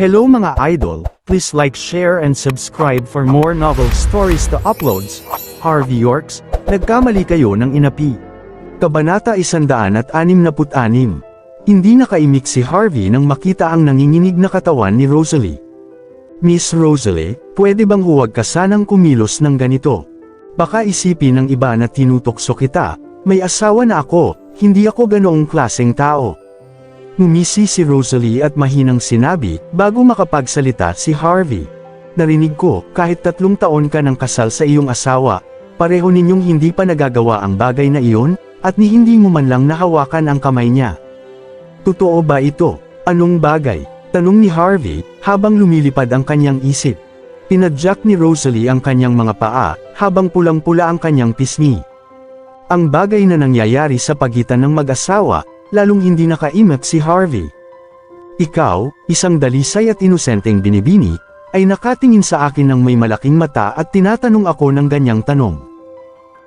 Hello mga idol, please like, share and subscribe for more novel stories to uploads. Harvey Yorks, nagkamali kayo ng inapi. Kabanata 166 Hindi nakaimik si Harvey nang makita ang nanginginig na katawan ni Rosalie. Miss Rosalie, pwede bang huwag ka sanang kumilos ng ganito? Baka isipin ng iba na tinutokso kita, may asawa na ako, hindi ako ganoong klaseng tao. Ngumisi si Rosalie at mahinang sinabi, bago makapagsalita si Harvey. Narinig ko, kahit tatlong taon ka ng kasal sa iyong asawa, pareho ninyong hindi pa nagagawa ang bagay na iyon, at ni hindi mo man lang nahawakan ang kamay niya. Totoo ba ito? Anong bagay? Tanong ni Harvey, habang lumilipad ang kanyang isip. Pinadyak ni Rosalie ang kanyang mga paa, habang pulang-pula ang kanyang pisngi. Ang bagay na nangyayari sa pagitan ng mag-asawa, lalong hindi nakaimat si Harvey. Ikaw, isang dalisay at inosenteng binibini, ay nakatingin sa akin ng may malaking mata at tinatanong ako ng ganyang tanong.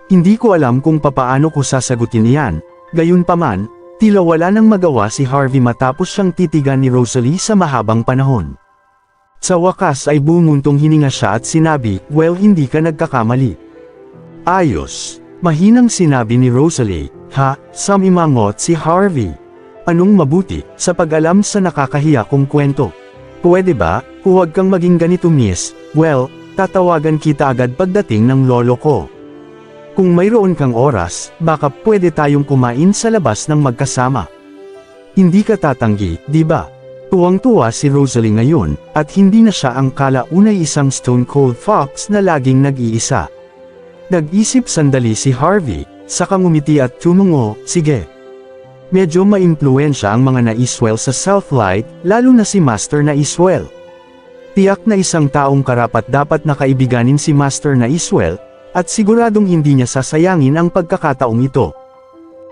Hindi ko alam kung papaano ko sasagutin iyan, gayon paman, tila wala nang magawa si Harvey matapos siyang titigan ni Rosalie sa mahabang panahon. Sa wakas ay bumuntong hininga siya at sinabi, well hindi ka nagkakamali. Ayos. Mahinang sinabi ni Rosalie, ha, samimangot si Harvey. Anong mabuti, sa pag-alam sa nakakahiya kong kwento. Pwede ba, huwag kang maging ganito miss, well, tatawagan kita agad pagdating ng lolo ko. Kung mayroon kang oras, baka pwede tayong kumain sa labas ng magkasama. Hindi ka tatanggi, di ba? Tuwang-tuwa si Rosalie ngayon, at hindi na siya ang kalaunay isang stone cold fox na laging nag-iisa. Nag-isip sandali si Harvey, saka ngumiti at tumungo, sige. Medyo maimpluensya ang mga naiswell sa Southlight, lalo na si Master Naiswell. Tiyak na isang taong karapat dapat na kaibiganin si Master Naiswell, at siguradong hindi niya sasayangin ang pagkakataong ito.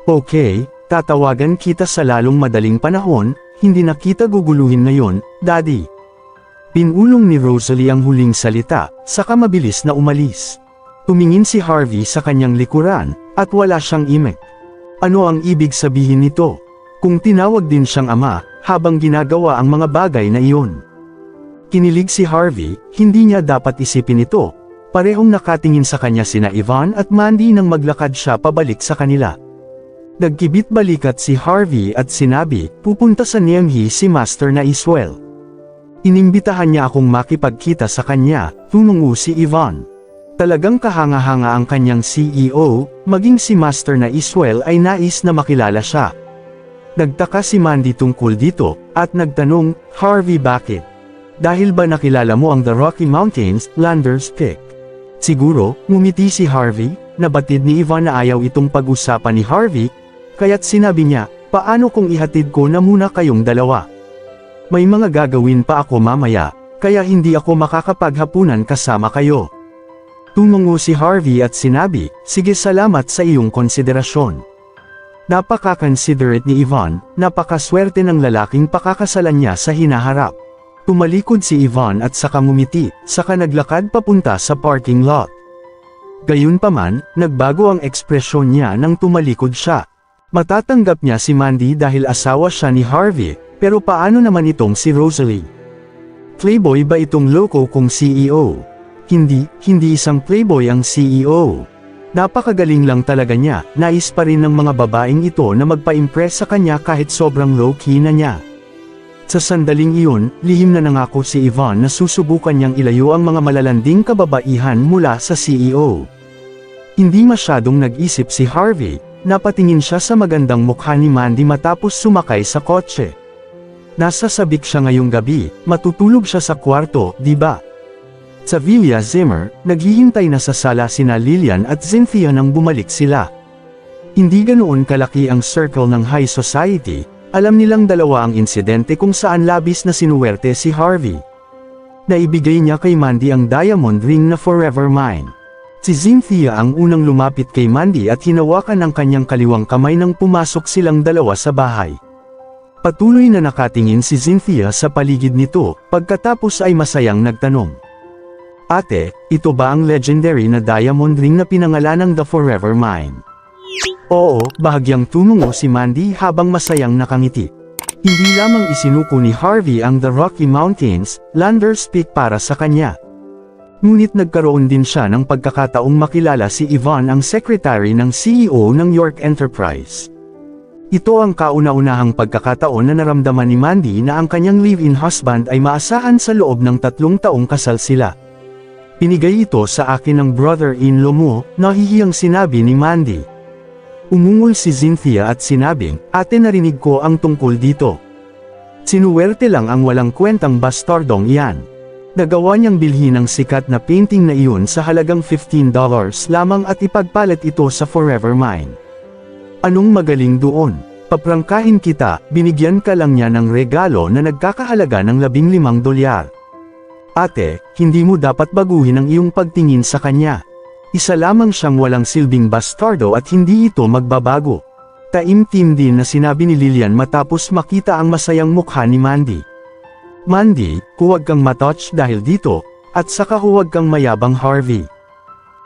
Okay, tatawagan kita sa lalong madaling panahon, hindi na kita guguluhin ngayon, Daddy. Pinulong ni Rosalie ang huling salita, saka mabilis na umalis. Tumingin si Harvey sa kanyang likuran, at wala siyang imek. Ano ang ibig sabihin nito? Kung tinawag din siyang ama, habang ginagawa ang mga bagay na iyon. Kinilig si Harvey, hindi niya dapat isipin ito. Parehong nakatingin sa kanya sina Ivan at Mandy nang maglakad siya pabalik sa kanila. Nagkibit balikat si Harvey at sinabi, pupunta sa Niamhi si Master na Iswell. Inimbitahan niya akong makipagkita sa kanya, tumungo si Ivan. Talagang kahanga-hanga ang kanyang CEO, maging si Master na Iswell ay nais na makilala siya. Nagtaka si Mandy tungkol dito, at nagtanong, Harvey bakit? Dahil ba nakilala mo ang The Rocky Mountains, Landers Peak? Siguro, ngumiti si Harvey, nabatid ni Ivan na ayaw itong pag-usapan ni Harvey, kaya't sinabi niya, paano kung ihatid ko na muna kayong dalawa? May mga gagawin pa ako mamaya, kaya hindi ako makakapaghapunan kasama kayo. Tumungo si Harvey at sinabi, sige salamat sa iyong konsiderasyon. Napaka-considerate ni Ivan, napakaswerte ng lalaking pakakasalan niya sa hinaharap. Tumalikod si Ivan at saka ngumiti, saka naglakad papunta sa parking lot. Gayunpaman, nagbago ang ekspresyon niya nang tumalikod siya. Matatanggap niya si Mandy dahil asawa siya ni Harvey, pero paano naman itong si Rosalie? Playboy ba itong loko kong CEO? Hindi, hindi isang playboy ang CEO. Napakagaling lang talaga niya, nais pa rin ng mga babaeng ito na magpa-impress sa kanya kahit sobrang low-key na niya. Sa sandaling iyon, lihim na nangako si Ivan na susubukan niyang ilayo ang mga malalanding kababaihan mula sa CEO. Hindi masyadong nag-isip si Harvey, napatingin siya sa magandang mukha ni Mandy matapos sumakay sa kotse. Nasa sabik siya ngayong gabi, matutulog siya sa kwarto, di ba? Sa Villa Zimmer, naghihintay na sa sala sina Lillian at Cynthia nang bumalik sila. Hindi ganoon kalaki ang circle ng high society, alam nilang dalawa ang insidente kung saan labis na sinuwerte si Harvey. Naibigay niya kay Mandy ang diamond ring na forever mine. Si Cynthia ang unang lumapit kay Mandy at hinawakan ang kanyang kaliwang kamay nang pumasok silang dalawa sa bahay. Patuloy na nakatingin si Cynthia sa paligid nito, pagkatapos ay masayang nagtanong. Ate, ito ba ang legendary na diamond ring na pinangalan ng The Forever Mine? Oo, bahagyang tumungo si Mandy habang masayang nakangiti. Hindi lamang isinuko ni Harvey ang The Rocky Mountains, Landers Peak para sa kanya. Ngunit nagkaroon din siya ng pagkakataong makilala si Yvonne ang secretary ng CEO ng York Enterprise. Ito ang kauna-unahang pagkakataon na naramdaman ni Mandy na ang kanyang live-in husband ay maasahan sa loob ng tatlong taong kasal sila. Pinigay ito sa akin ng brother-in-law mo, nahihiyang sinabi ni Mandy. Umungol si Cynthia at sinabing, ate narinig ko ang tungkol dito. Sinuwerte lang ang walang kwentang bastardong iyan. Nagawa niyang bilhin ang sikat na painting na iyon sa halagang $15 lamang at ipagpalit ito sa Forever Mine. Anong magaling doon? Paprangkahin kita, binigyan ka lang niya ng regalo na nagkakahalaga ng 15 dolyar. Ate, hindi mo dapat baguhin ang iyong pagtingin sa kanya. Isa lamang siyang walang silbing bastardo at hindi ito magbabago. Taimtim din na sinabi ni Lilian matapos makita ang masayang mukha ni Mandy. Mandy, huwag kang matouch dahil dito, at saka huwag kang mayabang Harvey.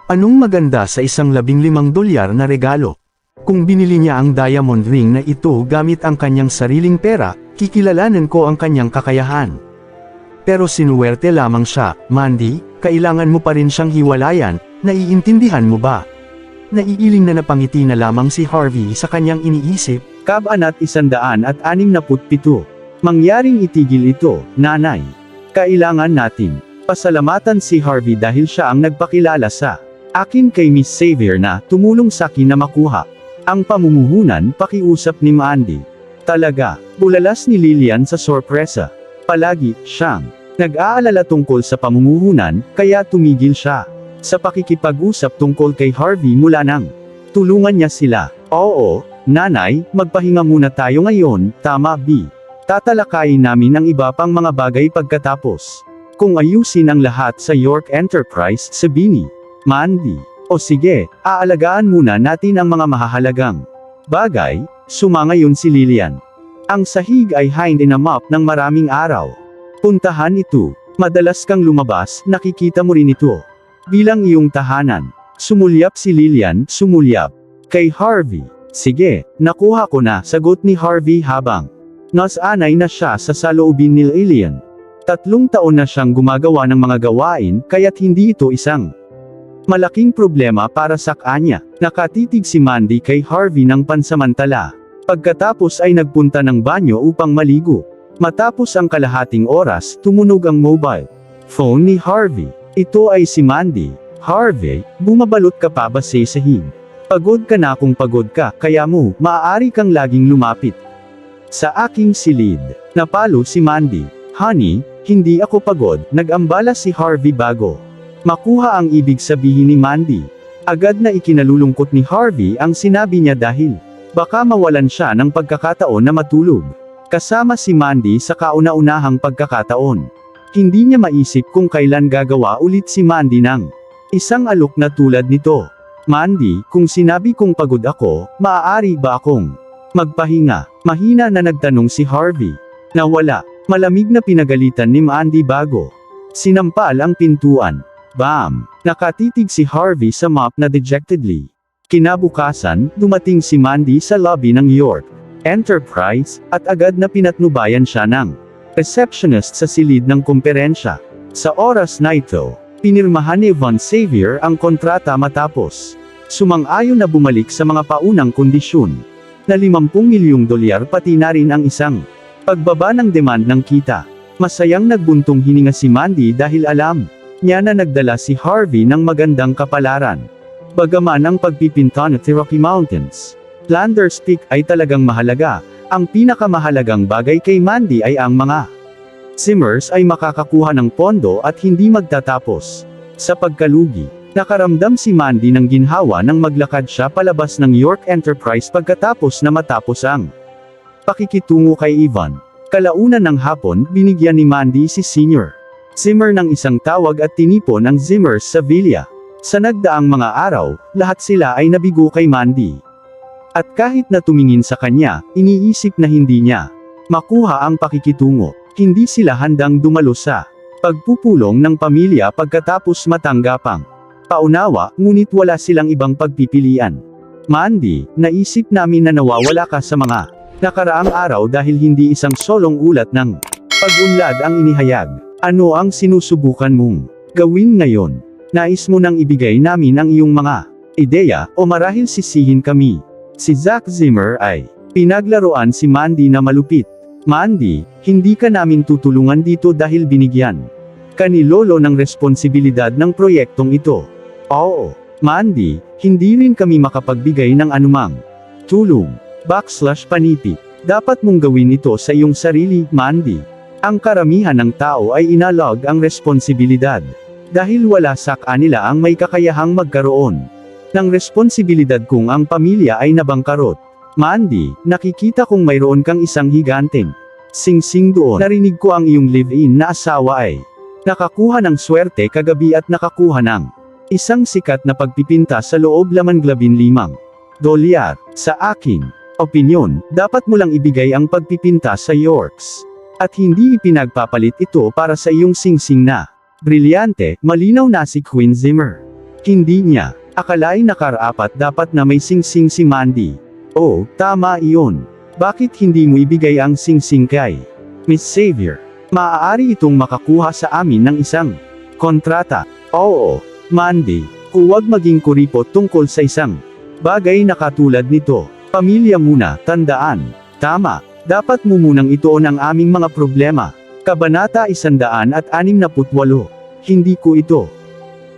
Anong maganda sa isang labing limang dolyar na regalo? Kung binili niya ang diamond ring na ito gamit ang kanyang sariling pera, kikilalanan ko ang kanyang kakayahan. Pero sinuwerte lamang siya, Mandy, kailangan mo pa rin siyang hiwalayan, naiintindihan mo ba? Naiiling na napangiti na lamang si Harvey sa kanyang iniisip, Kabanat isandaan at anim na putpito. Mangyaring itigil ito, nanay. Kailangan natin. Pasalamatan si Harvey dahil siya ang nagpakilala sa akin kay Miss Xavier na tumulong sa akin na makuha. Ang pamumuhunan pakiusap ni Mandy. Talaga, bulalas ni Lilian sa sorpresa. Palagi, siyang nag-aalala tungkol sa pamumuhunan, kaya tumigil siya. Sa pakikipag-usap tungkol kay Harvey mula nang tulungan niya sila. Oo, nanay, magpahinga muna tayo ngayon, tama B. Tatalakayin namin ang iba pang mga bagay pagkatapos. Kung ayusin ang lahat sa York Enterprise, sabi ni Mandy. O sige, aalagaan muna natin ang mga mahahalagang bagay, sumangayon si Lilian. Ang sahig ay hind in a mop ng maraming araw. Puntahan ito. Madalas kang lumabas, nakikita mo rin ito. Bilang iyong tahanan. Sumulyap si Lilian, sumulyap. Kay Harvey. Sige, nakuha ko na, sagot ni Harvey habang nasanay na siya sa saloobin ni Lilian. Tatlong taon na siyang gumagawa ng mga gawain, kaya't hindi ito isang malaking problema para sa kanya. Nakatitig si Mandy kay Harvey ng pansamantala. Pagkatapos ay nagpunta ng banyo upang maligo. Matapos ang kalahating oras, tumunog ang mobile phone ni Harvey. Ito ay si Mandy. Harvey, bumabalot ka pa ba sa sahig? Pagod ka na kung pagod ka, kaya mo, maaari kang laging lumapit. Sa aking silid, napalo si Mandy. Honey, hindi ako pagod, nag-ambala si Harvey bago. Makuha ang ibig sabihin ni Mandy. Agad na ikinalulungkot ni Harvey ang sinabi niya dahil baka mawalan siya ng pagkakataon na matulog. Kasama si Mandy sa kauna-unahang pagkakataon. Hindi niya maisip kung kailan gagawa ulit si Mandy ng isang alok na tulad nito. Mandy, kung sinabi kong pagod ako, maaari ba akong magpahinga? Mahina na nagtanong si Harvey. Nawala. Malamig na pinagalitan ni Mandy bago. Sinampal ang pintuan. Bam! Nakatitig si Harvey sa map na dejectedly. Kinabukasan, dumating si Mandy sa lobby ng York Enterprise, at agad na pinatnubayan siya ng receptionist sa silid ng kumperensya. Sa oras na ito, pinirmahan ni Von Xavier ang kontrata matapos. Sumang-ayon na bumalik sa mga paunang kondisyon. Na 50 milyong dolyar pati na rin ang isang pagbaba ng demand ng kita. Masayang nagbuntong hininga si Mandy dahil alam niya na nagdala si Harvey ng magandang kapalaran. Bagaman ang pagpipinta ng Rocky Mountains, Landers Peak ay talagang mahalaga, ang pinakamahalagang bagay kay Mandy ay ang mga Simmers ay makakakuha ng pondo at hindi magtatapos. Sa pagkalugi, nakaramdam si Mandy ng ginhawa nang maglakad siya palabas ng York Enterprise pagkatapos na matapos ang pakikitungo kay Ivan. Kalaunan ng hapon, binigyan ni Mandy si Senior Zimmer ng isang tawag at tinipon ang Zimmers sa villa. Sa nagdaang mga araw, lahat sila ay nabigo kay Mandy. At kahit na tumingin sa kanya, iniisip na hindi niya makuha ang pakikitungo. Hindi sila handang dumalo sa pagpupulong ng pamilya pagkatapos matanggapang paunawa, ngunit wala silang ibang pagpipilian. Mandy, naisip namin na nawawala ka sa mga Nakaraang araw dahil hindi isang solong ulat ng pag-unlad ang inihayag. Ano ang sinusubukan mong gawin ngayon? Nais mo nang ibigay namin ang iyong mga ideya o marahil sisihin kami. Si Zack Zimmer ay pinaglaruan si Mandy na malupit. Mandy, hindi ka namin tutulungan dito dahil binigyan ka ni Lolo ng responsibilidad ng proyektong ito. Oo, Mandy, hindi rin kami makapagbigay ng anumang tulong. Backslash panipi. Dapat mong gawin ito sa iyong sarili, Mandy. Ang karamihan ng tao ay inalog ang responsibilidad. Dahil wala sa kanila ang may kakayahang magkaroon ng responsibilidad kung ang pamilya ay nabangkarot. Mandy, nakikita kong mayroon kang isang higanteng sing-sing doon. Narinig ko ang iyong live-in na asawa ay nakakuha ng swerte kagabi at nakakuha ng isang sikat na pagpipinta sa loob laman glabin limang dolyar. Sa akin, opinyon, dapat mo lang ibigay ang pagpipinta sa Yorks. At hindi ipinagpapalit ito para sa iyong sing-sing na brilyante, malinaw na si Queen Zimmer. Hindi niya, akalain nakarapat dapat na may sing-sing si Mandy. Oh, tama iyon. Bakit hindi mo ibigay ang sing-sing kay Miss Xavier? Maaari itong makakuha sa amin ng isang kontrata. Oo, Mandy, huwag maging kuripot tungkol sa isang bagay na katulad nito. Pamilya muna, tandaan. Tama, dapat mo munang ituon ang aming mga problema. Kabanata 168. Hindi ko ito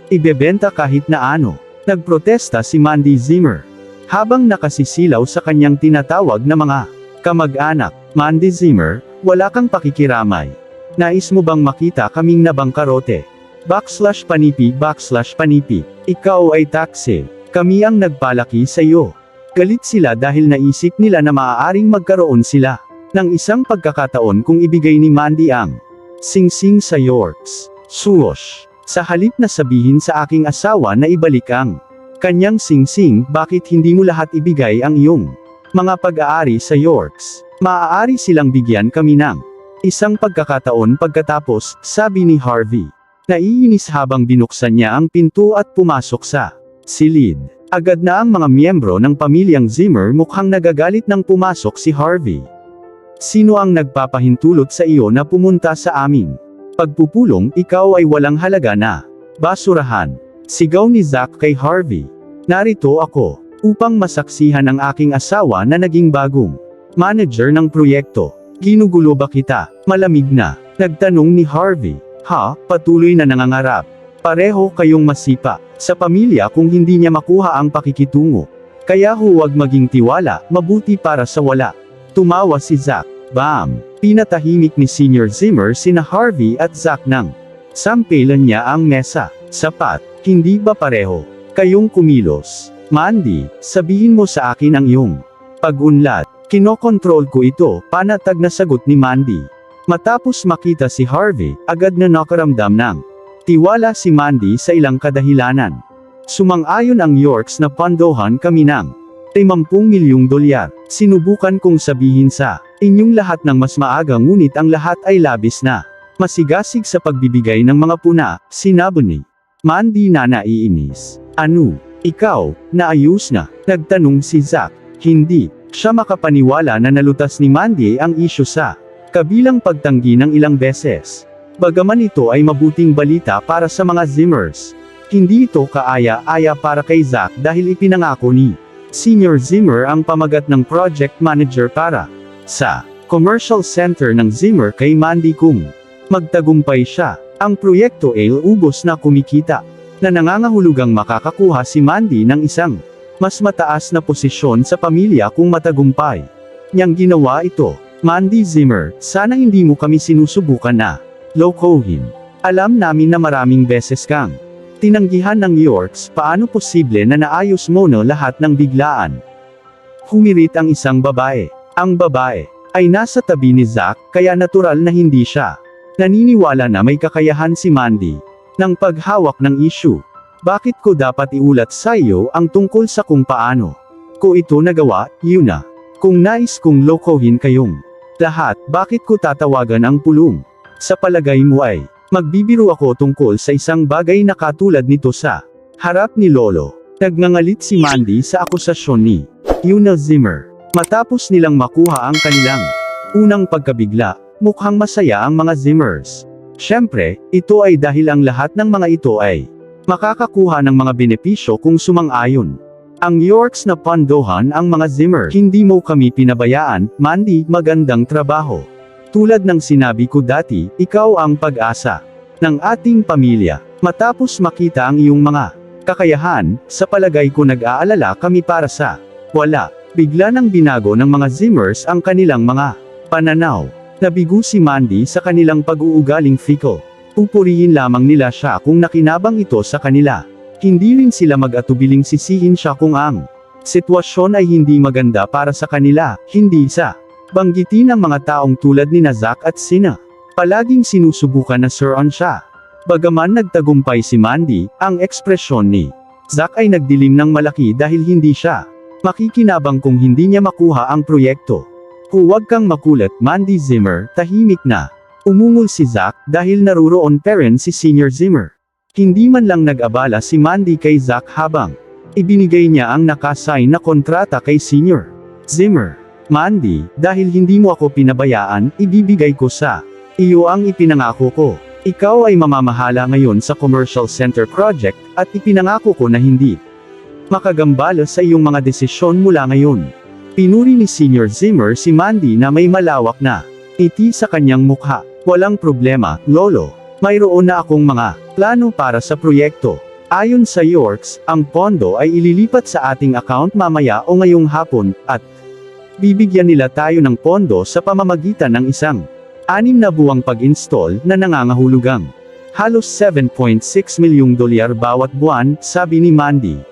ibebenta kahit na ano. Nagprotesta si Mandy Zimmer. Habang nakasisilaw sa kanyang tinatawag na mga kamag-anak, Mandy Zimmer, wala kang pakikiramay. Nais mo bang makita kaming nabangkarote? Backslash panipi backslash panipi. Ikaw ay taxi. Kami ang nagpalaki sa iyo. Galit sila dahil naisip nila na maaaring magkaroon sila ng isang pagkakataon kung ibigay ni Mandy ang sing-sing sa Yorks. Suosh. Sa halip na sabihin sa aking asawa na ibalik ang kanyang sing-sing, bakit hindi mo lahat ibigay ang iyong mga pag-aari sa Yorks? Maaari silang bigyan kami ng isang pagkakataon pagkatapos, sabi ni Harvey. Naiinis habang binuksan niya ang pinto at pumasok sa silid. Agad na ang mga miyembro ng pamilyang Zimmer mukhang nagagalit nang pumasok si Harvey. Sino ang nagpapahintulot sa iyo na pumunta sa amin? Pagpupulong, ikaw ay walang halaga na. Basurahan. Sigaw ni Zack kay Harvey. Narito ako, upang masaksihan ang aking asawa na naging bagong manager ng proyekto. Ginugulo ba kita? Malamig na. Nagtanong ni Harvey. Ha, patuloy na nangangarap. Pareho kayong masipa sa pamilya kung hindi niya makuha ang pakikitungo. Kaya huwag maging tiwala, mabuti para sa wala. Tumawa si Zack. Bam! Pinatahimik ni Senior Zimmer sina Harvey at Zack nang sampelan niya ang mesa. Sapat, hindi ba pareho? Kayong kumilos. Mandy, sabihin mo sa akin ang iyong pag-unlad. Kinokontrol ko ito, panatag na sagot ni Mandy. Matapos makita si Harvey, agad na nakaramdam ng tiwala si Mandy sa ilang kadahilanan. Sumang-ayon ang Yorks na pandohan kami ng 50 milyong dolyar. Sinubukan kong sabihin sa inyong lahat ng mas maaga ngunit ang lahat ay labis na. Masigasig sa pagbibigay ng mga puna, sinabi ni Mandy na naiinis. Ano? Ikaw, naayos na? Nagtanong si Zack. Hindi. Siya makapaniwala na nalutas ni Mandy ang isyu sa kabilang pagtanggi ng ilang beses. Bagaman ito ay mabuting balita para sa mga Zimmers. Hindi ito kaaya-aya para kay Zack dahil ipinangako ni Senior Zimmer ang pamagat ng project manager para sa commercial center ng Zimmer kay Mandy kung magtagumpay siya. Ang proyekto ay ubos na kumikita na nangangahulugang makakakuha si Mandy ng isang mas mataas na posisyon sa pamilya kung matagumpay. Niyang ginawa ito, Mandy Zimmer, sana hindi mo kami sinusubukan na lokohin. Alam namin na maraming beses kang tinanggihan ng Yorks, paano posible na naayos mo no lahat ng biglaan? Humirit ang isang babae. Ang babae ay nasa tabi ni Zack, kaya natural na hindi siya. Naniniwala na may kakayahan si Mandy ng paghawak ng issue. Bakit ko dapat iulat sa iyo ang tungkol sa kung paano ko ito nagawa, yun na. Kung nais kong lokohin kayong lahat, bakit ko tatawagan ang pulong? Sa palagay mo ay, magbibiro ako tungkol sa isang bagay na katulad nito sa harap ni Lolo. Nagngangalit si Mandy sa akusasyon ni Yuna Zimmer. Matapos nilang makuha ang kanilang unang pagkabigla, mukhang masaya ang mga Zimmers. Siyempre, ito ay dahil ang lahat ng mga ito ay makakakuha ng mga benepisyo kung sumang-ayon. Ang Yorks na pondohan ang mga Zimmer. Hindi mo kami pinabayaan, Mandy, magandang trabaho. Tulad ng sinabi ko dati, ikaw ang pag-asa ng ating pamilya. Matapos makita ang iyong mga kakayahan, sa palagay ko nag-aalala kami para sa wala. Bigla nang binago ng mga Zimmers ang kanilang mga pananaw. Nabigo si Mandy sa kanilang pag-uugaling fickle. Pupurihin lamang nila siya kung nakinabang ito sa kanila. Hindi rin sila mag-atubiling sisihin siya kung ang sitwasyon ay hindi maganda para sa kanila, hindi sa banggitin ng mga taong tulad ni Nazak at Sina. Palaging sinusubukan na Sir on siya. Bagaman nagtagumpay si Mandy, ang ekspresyon ni Zack ay nagdilim ng malaki dahil hindi siya makikinabang kung hindi niya makuha ang proyekto. Huwag kang makulat, Mandy Zimmer, tahimik na. Umungol si Zack dahil naruroon pa si Senior Zimmer. Hindi man lang nag-abala si Mandy kay Zack habang ibinigay niya ang nakasign na kontrata kay Senior Zimmer. Mandy, dahil hindi mo ako pinabayaan, ibibigay ko sa iyo ang ipinangako ko. Ikaw ay mamamahala ngayon sa Commercial Center Project, at ipinangako ko na hindi makagambala sa iyong mga desisyon mula ngayon. Pinuri ni Senior Zimmer si Mandy na may malawak na iti sa kanyang mukha. Walang problema, Lolo. Mayroon na akong mga plano para sa proyekto. Ayon sa Yorks, ang pondo ay ililipat sa ating account mamaya o ngayong hapon, at bibigyan nila tayo ng pondo sa pamamagitan ng isang anim na buwang pag-install na nangangahulugang halos 7.6 milyong dolyar bawat buwan, sabi ni Mandy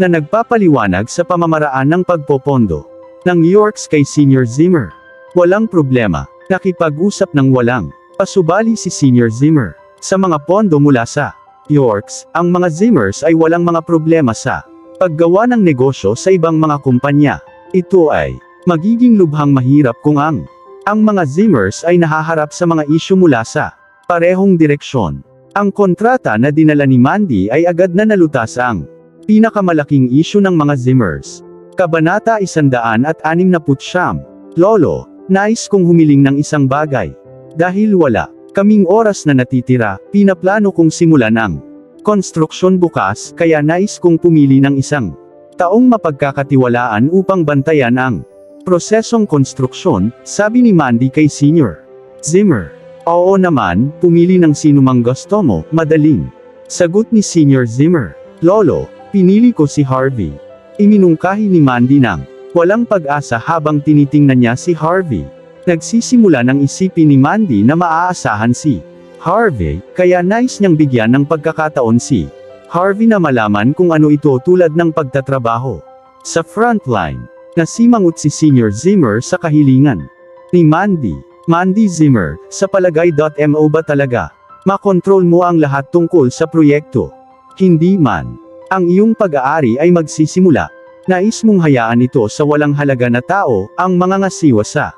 na nagpapaliwanag sa pamamaraan ng pagpopondo ng Yorks kay Senior Zimmer. Walang problema, nakipag-usap ng walang pasubali si Senior Zimmer. Sa mga pondo mula sa Yorks, ang mga Zimmers ay walang mga problema sa paggawa ng negosyo sa ibang mga kumpanya. Ito ay magiging lubhang mahirap kung ang ang mga Zimmers ay nahaharap sa mga isyu mula sa parehong direksyon. Ang kontrata na dinala ni Mandy ay agad na nalutas ang pinakamalaking isyu ng mga Zimmers. Kabanata 169 Lolo, nais kong humiling ng isang bagay. Dahil wala kaming oras na natitira, pinaplano kong simulan ang konstruksyon bukas, kaya nais kong pumili ng isang taong mapagkakatiwalaan upang bantayan ang prosesong konstruksyon, sabi ni Mandy kay Senior Zimmer. Oo naman, pumili ng sino mang gusto mo, madaling. Sagot ni Senior Zimmer. Lolo, pinili ko si Harvey. Iminungkahi ni Mandy ng walang pag-asa habang tinitingnan niya si Harvey. Nagsisimula ng isipin ni Mandy na maaasahan si Harvey, kaya nice niyang bigyan ng pagkakataon si Harvey na malaman kung ano ito tulad ng pagtatrabaho. Sa frontline, nasimangot si Senior Zimmer sa kahilingan ni Mandy. Mandy Zimmer, sa palagay.mo ba talaga? Makontrol mo ang lahat tungkol sa proyekto. Hindi man. Ang iyong pag-aari ay magsisimula. Nais mong hayaan ito sa walang halaga na tao, ang mga ngasiwa sa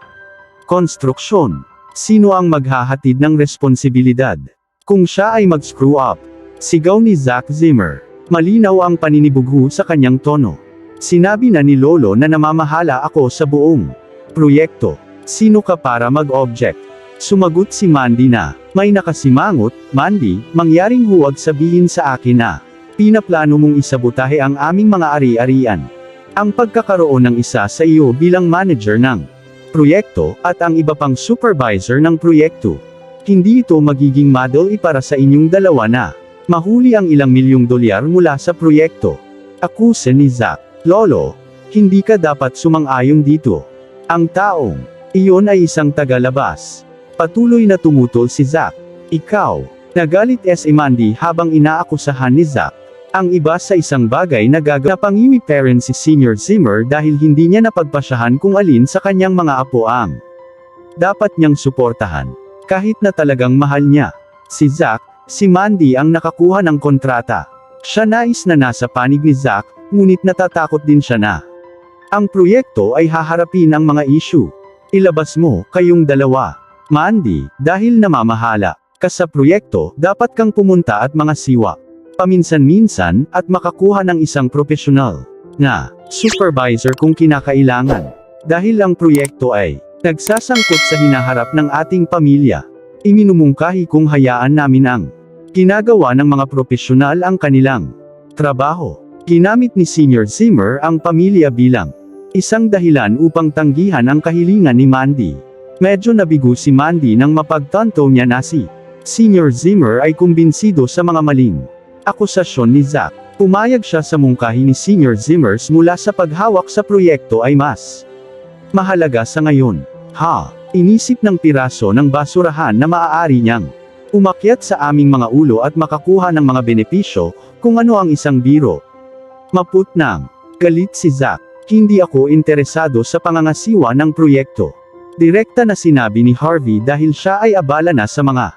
konstruksyon. Sino ang maghahatid ng responsibilidad? Kung siya ay mag-screw up. Sigaw ni Zack Zimmer. Malinaw ang paninibugho sa kanyang tono. Sinabi na ni Lolo na namamahala ako sa buong proyekto. Sino ka para mag-object? Sumagot si Mandy na, may nakasimangot, Mandy, mangyaring huwag sabihin sa akin na, pinaplano mong isabotahe ang aming mga ari-arian. Ang pagkakaroon ng isa sa iyo bilang manager ng proyekto, at ang iba pang supervisor ng proyekto. Hindi ito magiging model para sa inyong dalawa na mahuli ang ilang milyong dolyar mula sa proyekto. Akusa ni Zack, Lolo, hindi ka dapat sumang-ayon dito. Ang taong iyon ay isang tagalabas. Patuloy na tumutol si Zack. Ikaw, nagalit si Mandy habang inaakusahan ni Zack. Ang iba sa isang bagay na gagapangiwi parent si Senior Zimmer dahil hindi niya napagpasyahan kung alin sa kanyang mga apo ang dapat niyang suportahan. Kahit na talagang mahal niya. Si Zack, si Mandy ang nakakuha ng kontrata. Siya nais na nasa panig ni Zack, ngunit natatakot din siya na. Ang proyekto ay haharapin ang mga issue. Ilabas mo, kayong dalawa. Mandy, dahil namamahala ka sa proyekto, dapat kang pumunta at mga siwa. Paminsan-minsan, at makakuha ng isang profesional na supervisor kung kinakailangan. Dahil ang proyekto ay nagsasangkot sa hinaharap ng ating pamilya. Iminumungkahi kong hayaan namin ang ginagawa ng mga profesional ang kanilang trabaho. Ginamit ni Senior Zimmer ang pamilya bilang isang dahilan upang tanggihan ang kahilingan ni Mandy. Medyo nabigo si Mandy nang mapagtanto niya na si Senior Zimmer ay kumbinsido sa mga maling akusasyon ni Zack. Pumayag siya sa mungkahi ni Senior Zimmers mula sa paghawak sa proyekto ay mas mahalaga sa ngayon. Ha, inisip ng piraso ng basurahan na maaari niyang umakyat sa aming mga ulo at makakuha ng mga benepisyo, kung ano ang isang biro. Maputnang, galit si Zack, hindi ako interesado sa pangangasiwa ng proyekto. Direkta na sinabi ni Harvey dahil siya ay abala na sa mga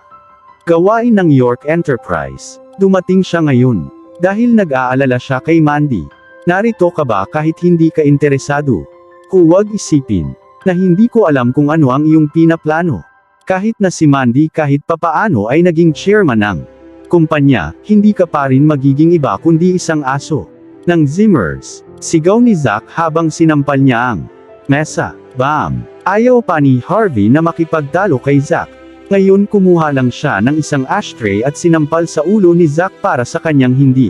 gawain ng York Enterprise. Dumating siya ngayon. Dahil nag-aalala siya kay Mandy. Narito ka ba kahit hindi ka interesado? Huwag isipin na hindi ko alam kung ano ang iyong pinaplano. Kahit na si Mandy kahit papaano ay naging chairman ng kumpanya, hindi ka pa rin magiging iba kundi isang aso. Ng Zimmers, sigaw ni Zack habang sinampal niya ang mesa. Bam! Ayaw pa ni Harvey na makipagtalo kay Zack. Ngayon kumuha lang siya ng isang ashtray at sinampal sa ulo ni Zack para sa kanyang hindi.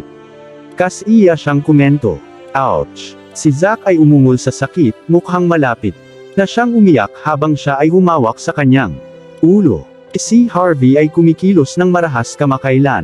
Kas iya siyang komento. Ouch! Si Zack ay umungol sa sakit, mukhang malapit. Na siyang umiyak habang siya ay humawak sa kanyang ulo. Si Harvey ay kumikilos ng marahas kamakailan.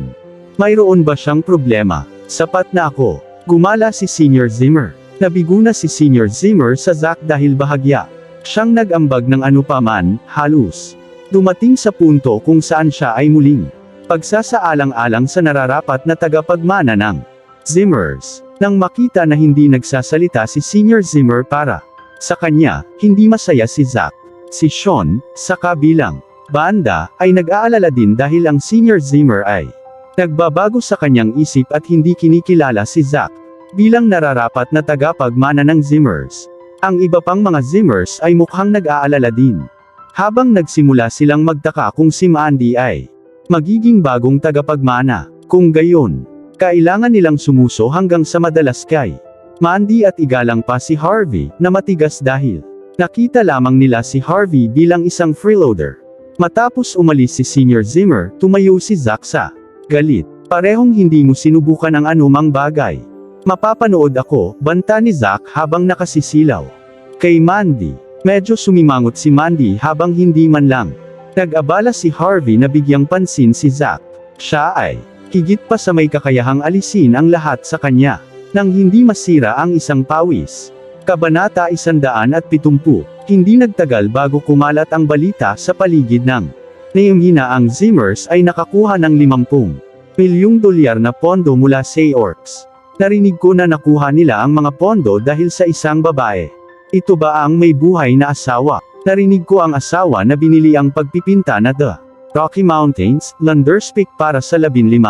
Mayroon ba siyang problema? Sapat na ako. Gumala si Senior Zimmer. Nabigo na si Senior Zimmer sa Zack dahil bahagya. Siyang nag-ambag ng ano pa man, halos. Dumating sa punto kung saan siya ay muling pagsasaalang-alang sa nararapat na tagapagmana ng Zimmers. Nang makita na hindi nagsasalita si Senior Zimmer para sa kanya, hindi masaya si Zack. Si Sean, sa kabilang banda, ay nag-aalala din dahil ang Senior Zimmer ay nagbabago sa kanyang isip at hindi kinikilala si Zack bilang nararapat na tagapagmana ng Zimmers. Ang iba pang mga Zimmers ay mukhang nag-aalala din. Habang nagsimula silang magtaka kung si Mandy ay magiging bagong tagapagmana. Kung gayon, kailangan nilang sumuso hanggang sa madalas kay Mandy at igalang pa si Harvey na matigas dahil nakita lamang nila si Harvey bilang isang freeloader. Matapos umalis si Senior Zimmer, tumayo si Zack sa galit. Parehong hindi mo sinubukan ang anumang bagay. Mapapanood ako, banta ni Zack habang nakasisilaw. Kay Mandy, medyo sumimangot si Mandy habang hindi man lang. Nag-abala si Harvey na bigyang pansin si Zack. Siya ay, higit pa sa may kakayahang alisin ang lahat sa kanya. Nang hindi masira ang isang pawis. Kabanata 170, hindi nagtagal bago kumalat ang balita sa paligid ng Nehemia ang Zimmers ay nakakuha ng 50 milyong dolyar na pondo mula sa Orcs. Narinig ko na nakuha nila ang mga pondo dahil sa isang babae. Ito ba ang may buhay na asawa? Narinig ko ang asawa na binili ang pagpipinta na The Rocky Mountains, Landerspeak para sa 15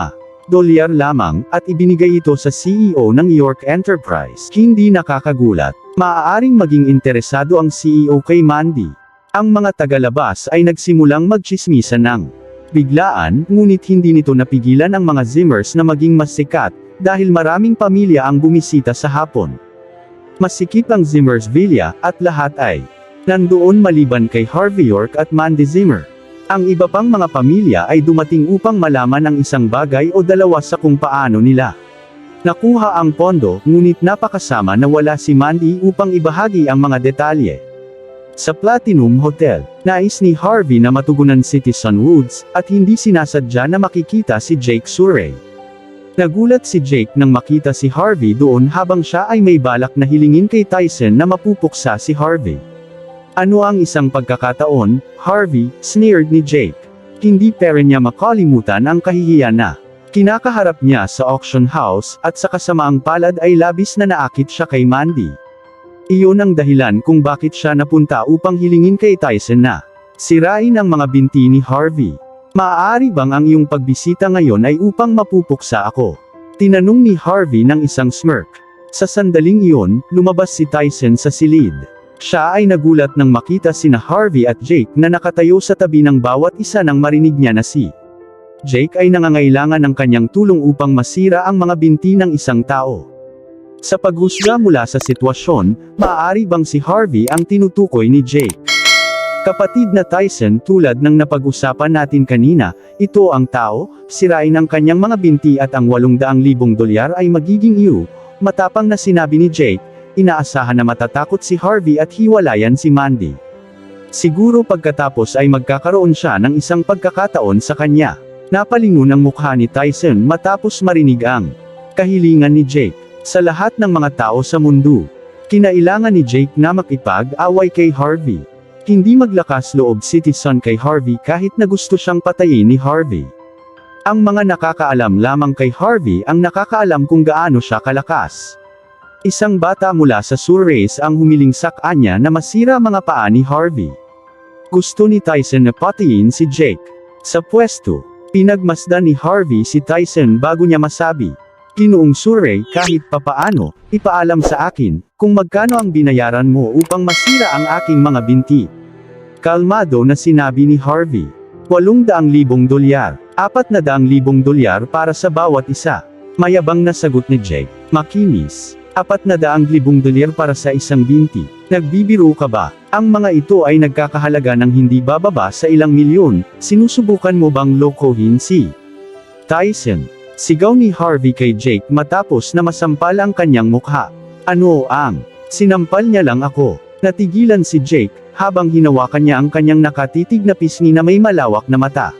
dolyar lamang, at ibinigay ito sa CEO ng York Enterprise. Hindi nakakagulat. Maaaring maging interesado ang CEO kay Mandy. Ang mga tagalabas ay nagsimulang magchismisan ng biglaan, ngunit hindi nito napigilan ang mga Zimmers na maging mas sikat, dahil maraming pamilya ang bumisita sa hapon. Masikip ang Zimmers Villa, at lahat ay nandoon maliban kay Harvey York at Mandy Zimmer. Ang iba pang mga pamilya ay dumating upang malaman ang isang bagay o dalawa sa kung paano nila. Nakuha ang pondo, ngunit napakasama na wala si Mandy upang ibahagi ang mga detalye. Sa Platinum Hotel, nais ni Harvey na matugunan si Tyson Woods, at hindi sinasadya na makikita si Jake Surrey. Nagulat si Jake nang makita si Harvey doon habang siya ay may balak na hilingin kay Tyson na mapupuksa si Harvey. Ano ang isang pagkakataon, Harvey, sneered ni Jake. Hindi pero niya makalimutan ang kahihiyan na kinakaharap niya sa auction house, at sa kasamaang palad ay labis na naakit siya kay Mandy. Iyon ang dahilan kung bakit siya napunta upang hilingin kay Tyson na sirain ang mga binti ni Harvey. Maaari bang ang iyong pagbisita ngayon ay upang mapupuksa ako? Tinanong ni Harvey ng isang smirk. Sa sandaling iyon, lumabas si Tyson sa silid. Siya ay nagulat nang makita sina Harvey at Jake na nakatayo sa tabi ng bawat isa nang marinig niya na si Jake ay nangangailangan ng kanyang tulong upang masira ang mga binti ng isang tao. Sa paghusga mula sa sitwasyon, maaari bang si Harvey ang tinutukoy ni Jake? Kapatid na Tyson tulad ng napag-usapan natin kanina, ito ang tao, sirain ang kanyang mga binti at ang 800,000 dolyar ay magiging iyo, matapang na sinabi ni Jake, inaasahan na matatakot si Harvey at hiwalayan si Mandy. Siguro pagkatapos ay magkakaroon siya ng isang pagkakataon sa kanya. Napalingon ang mukha ni Tyson matapos marinig ang kahilingan ni Jake. Sa lahat ng mga tao sa mundo, kinailangan ni Jake na makipag-away kay Harvey. Hindi maglakas loob si Tyson kay Harvey kahit na gusto siyang patayin ni Harvey. Ang mga nakakaalam lamang kay Harvey ang nakakaalam kung gaano siya kalakas. Isang bata mula sa Surreys ang humiling sa kanya na masira mga paa ni Harvey. Gusto ni Tyson na patayin si Jake. Sa pwesto, pinagmasdan ni Harvey si Tyson bago niya masabi, Ginoong Surrey kahit papaano, ipaalam sa akin, kung magkano ang binayaran mo upang masira ang aking mga binti. Kalmado na sinabi ni Harvey. 800,000 dolyar, 400,000 dolyar para sa bawat isa. Mayabang na sagot ni Jake, makinis. 400,000 dolyar para sa isang binti. Nagbibiro ka ba? Ang mga ito ay nagkakahalaga ng hindi bababa sa ilang milyon, sinusubukan mo bang lokohin si Tyson? Sigaw ni Harvey kay Jake matapos na masampal ang kanyang mukha. Ano ang? Sinampal niya lang ako. Natigilan si Jake, habang hinawakan niya ang kanyang nakatitig na pisngi na may malawak na mata.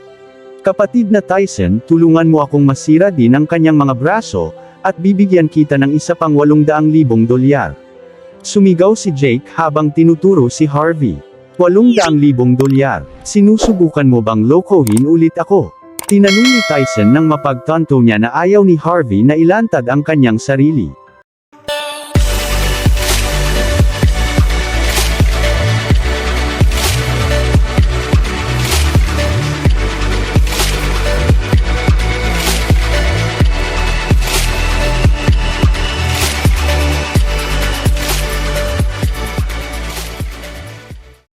Kapatid na Tyson, tulungan mo akong masira din ang kanyang mga braso, at bibigyan kita ng isa pang 800,000 dolyar. Sumigaw si Jake habang tinuturo si Harvey. 800,000 dolyar. Sinusubukan mo bang lokohin ulit ako? Tinanong ni Tyson nang mapagtanto niya na ayaw ni Harvey na ilantad ang kanyang sarili.